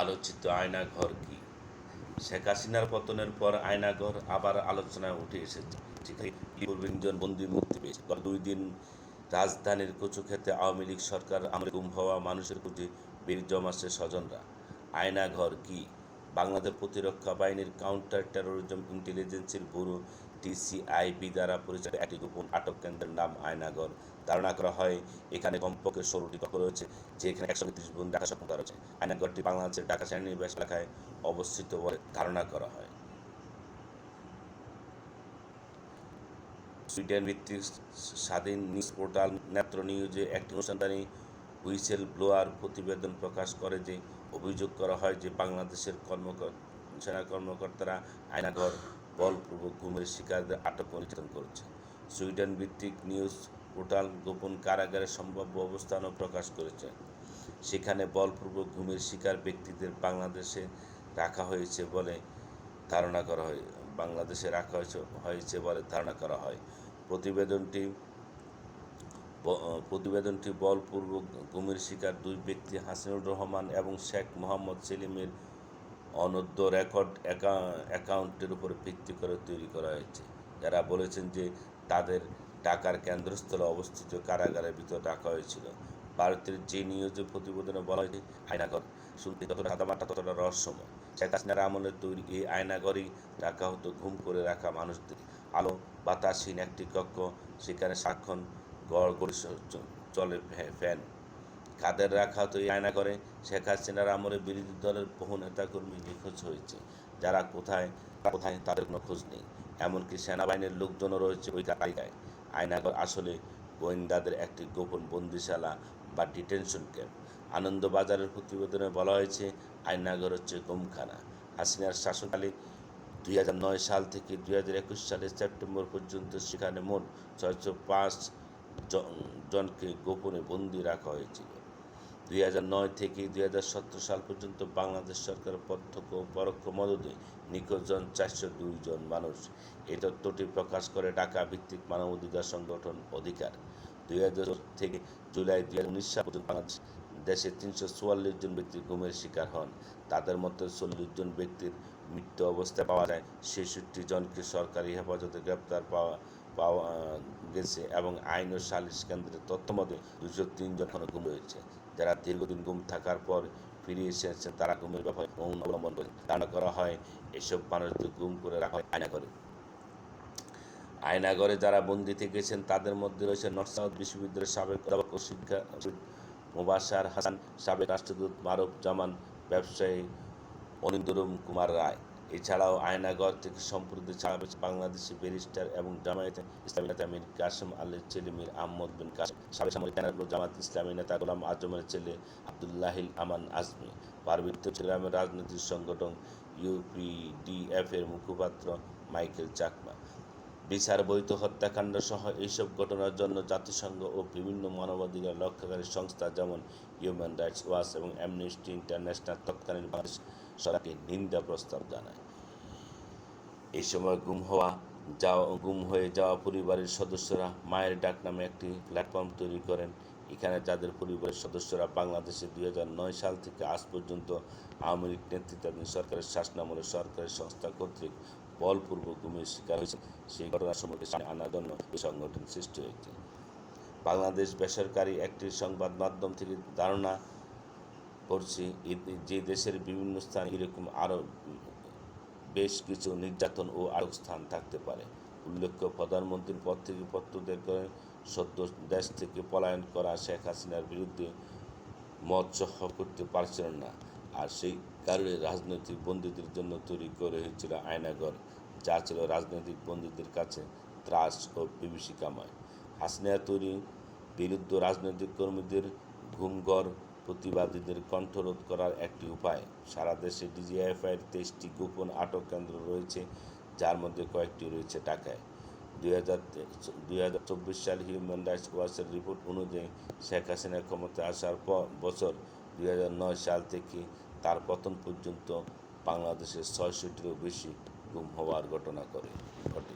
আলোচিত আয়নাঘর কি? শেখ হাসিনার পতনের পর আয়নাঘর আবার আলোচনায় উঠে এসেছে। বন্দী মুক্তি পেয়েছে। দুই দিন রাজধানীর কচুক্ষেত্রে আওয়ামী লীগ সরকার আমলে গুম হওয়া মানুষের প্রতি বীর জমাচ্ছে স্বজনরা। আয়নাঘর কি? বাংলাদেশ প্রতিরক্ষা বাহিনীর কাউন্টার টেরোরিজম ইন্টেলিজেন্সের ব্যুরো টিসিআইবি দ্বারা পরিচালিত একটি গোপন আটক কেন্দ্রের নাম আয়নাঘর ধারণা করা হয়, এখানে কমপক্ষে ষোলোটি কক্ষ রয়েছে, যেখানে একশো ত্রিশ বোন ডাকা সক্ষমতা রয়েছে। আয়নাগরটি বাংলাদেশের ঢাকা সেনানিবাস এলাকায় অবস্থিত বলে ধারণা করা হয়। সুইডেন ভিত্তিক স্বাধীন নিউজ পোর্টাল নেত্র নিউজে একটি অনুসন্ধানী হুইসেল ব্লোয়ার প্রতিবেদন প্রকাশ করে যে, অভিযোগ করা হয় যে, বাংলাদেশের কর্মকর সেনা কর্মকর্তারা আয়নাঘর বলপূর্বক ঘুমের শিকারদের আটক নির্যাতন করছে। সুইডেন ভিত্তিক নিউজ পোর্টাল গোপন কারাগারের সম্ভাব্য অবস্থানও প্রকাশ করেছে। সেখানে বলপূর্বক ঘুমের শিকার ব্যক্তিদের বাংলাদেশে রাখা হয়েছে বলে ধারণা করা হয়, বাংলাদেশে রাখা হয়েছে বলে ধারণা করা হয়। প্রতিবেদনটি প্রতিবেদনটি বলপূর্বক গুমের শিকার দুই ব্যক্তি হাসিনুর রহমান এবং শেখ মোহাম্মদ সেলিমের অনদ্য রেকর্ড অ্যাকা- অ্যাকাউন্টের উপর ভিত্তি করে তৈরি করা হয়েছে। যারা বলেছেন যে তাদের ঢাকার কেন্দ্রস্থলে অবস্থিত কারাগারের ভিতর রাখা হয়েছিল। ভারতের যে নিয়োজিত প্রতিবেদনে বলা হয়েছে আয়নাঘর শুনতে যতটা সাদামাটা ততটা রহস্যময়। শেখ হাসিনার আমলের তৈরি এই আয়নাঘরই রাখা হতো ঘুম করে রাখা মানুষদের। আলো বাতাসহীন একটি কক্ষ, সেখানে সাক্ষণ গড় গড়ি চলে ফ্যান কাদের রাখা এই আয়না করে। শেখ হাসিনার আমলে বিরোধী দলের বহু নেতাকর্মী নিখোঁজ হয়েছে। যারা কোথায় কোথায় তাদের কোনো খোঁজ নেই। এমনকি সেনাবাহিনীর লোকজনও রয়েছে ওই তালিকায় আয়নাগর আসলে গোয়েন্দাদের একটি গোপন বন্দিশালা বা ডিটেনশন ক্যাম্প। আনন্দবাজারের প্রতিবেদনে বলা হয়েছে আয়নাগর হচ্ছে গুমখানা। হাসিনার শাসনকালে দুই হাজার নয় সাল থেকে দুই সালের সেপ্টেম্বর পর্যন্ত সেখানে মোট ছয়শো পাঁচ জনকে গোপনে বন্দি রাখা হয়েছিল। দুই নয় থেকে দুই হাজার সতেরো সাল পর্যন্ত বাংলাদেশ সরকার প্রত্যক্ষ পরোক্ষ মদতে নিখোঁজ জন চারশো দুই জন মানুষ। এই তথ্যটি প্রকাশ করে ঢাকা ভিত্তিক মানবাধিকার সংগঠন অধিকার। দুই হাজার থেকে জুলাই দুই হাজার উনিশ সাল পর্যন্ত বাংলাদেশ দেশে তিনশো চুয়াল্লিশ জন ব্যক্তি ঘুমের শিকার হন। তাদের মধ্যে চল্লিশ জন ব্যক্তির মৃত্যু অবস্থায় পাওয়া যায়। ছেষট্টি জনকে সরকারি হেফাজতে গ্রেপ্তার পাওয়া পাওয়া গেছে এবং আইন ও সালিশ কেন্দ্রের তথ্য মতে দুশো তিনজন এখনও গুম রয়েছে যারা দীর্ঘদিন গুম থাকার পর ফিরে এসেছেন, তারা গুমের ব্যাপারে মৌন অবলম্বন করে। ধারণা করা হয়, এসব মানুষদের গুম করে রাখা হয় আয়না করে আয়নাগরে যারা বন্দী থেকেছেন তাদের মধ্যে রয়েছে নর্থ সাউথ বিশ্ববিদ্যালয়ের সাবেক অধ্যাপক ও শিক্ষা মুবাসার হাসান, সাবেক রাষ্ট্রদূত মারুফ জামান, ব্যবসায়ী অনিন্দরম কুমার রায়। এছাড়াও আয়নাগর থেকে সম্প্রতি ছাড়া পেয়েছে বাংলাদেশি ব্যারিস্টার এবং জামায়াত ইসলামী নেতা মীর কাসেম আলীর ছেলে মীর আহমদ বিন কাসেম সাবেক সামরিক জেনারেল জামাত ইসলামী নেতা গোলাম আজমের ছেলে আবদুল্লাহিল আমান আজমি। পার্বত্য চট্টগ্রামের রাজনৈতিক সংগঠন ইউপিডিএফ এর মুখপাত্র মাইকেল চাকমা। বিচার, বৈধ হত্যাকাণ্ড সহ এইসব ঘটনার জন্য জাতিসংঘ ও বিভিন্ন মানবাধিকার রক্ষাকারী সংস্থা যেমন হিউম্যান রাইটস ওয়াচ এবং অ্যামনেস্টি ইন্টারন্যাশনাল তৎকালীন বাংলাদেশ সরকারকে নিন্দা প্রস্তাব জানায়। এই সময় গুম হওয়া, যাওয়া, গুম হয়ে যাওয়া পরিবারের সদস্যরা মায়ের ডাক নামে একটি প্ল্যাটফর্ম তৈরি করেন। এখানে যাদের পরিবারের সদস্যরা বাংলাদেশে দুই নয় সাল থেকে আজ পর্যন্ত আওয়ামী লীগ নেতৃত্বাধীন সরকারের শাসনামলে সরকারি সংস্থা কর্তৃক বলপূর্বক গুমের শিকার হয়েছে সেই ঘটনা সম্পর্কে আনার জন্য এই সংগঠন সৃষ্টি হয়েছে। বাংলাদেশ বেসরকারি একটি সংবাদ মাধ্যম থেকে ধারণা করছি যে দেশের বিভিন্ন স্থানে এরকম আরও বেশ কিছু নির্যাতন ও আরও স্থান থাকতে পারে। উল্লেখ্য, প্রধানমন্ত্রীর পদ থেকে পত্রদের করে সদ্য দেশ থেকে পলায়ন করা শেখ হাসিনার বিরুদ্ধে মত সহ করতে পারছিলেন না। আর সেই কারণে রাজনৈতিক বন্দীদের জন্য তৈরি করে হয়েছিল আয়নাঘর, যা ছিল রাজনৈতিক বন্দীদের কাছে ত্রাস ও বিভীষিকাময়। হাসিনা তৈরি বিরুদ্ধ রাজনৈতিক কর্মীদের ঘুমঘর প্রতিবাদীদের কণ্ঠরোধ করার একটি উপায়। সারা দেশে ডিজিএফআইয়ের তেইশটি গোপন আটক কেন্দ্র রয়েছে, যার মধ্যে কয়েকটি রয়েছে ঢাকায়। দুই হাজার চব্বিশ সাল হিউম্যান রাইটস ওয়াচের রিপোর্ট অনুযায়ী শেখ হাসিনা ক্ষমতায় আসার পর বছর দুই হাজার নয় সাল থেকে তার পতন পর্যন্ত বাংলাদেশের ছয়শটিরও বেশি গুম হওয়ার ঘটনা করে ঘটে।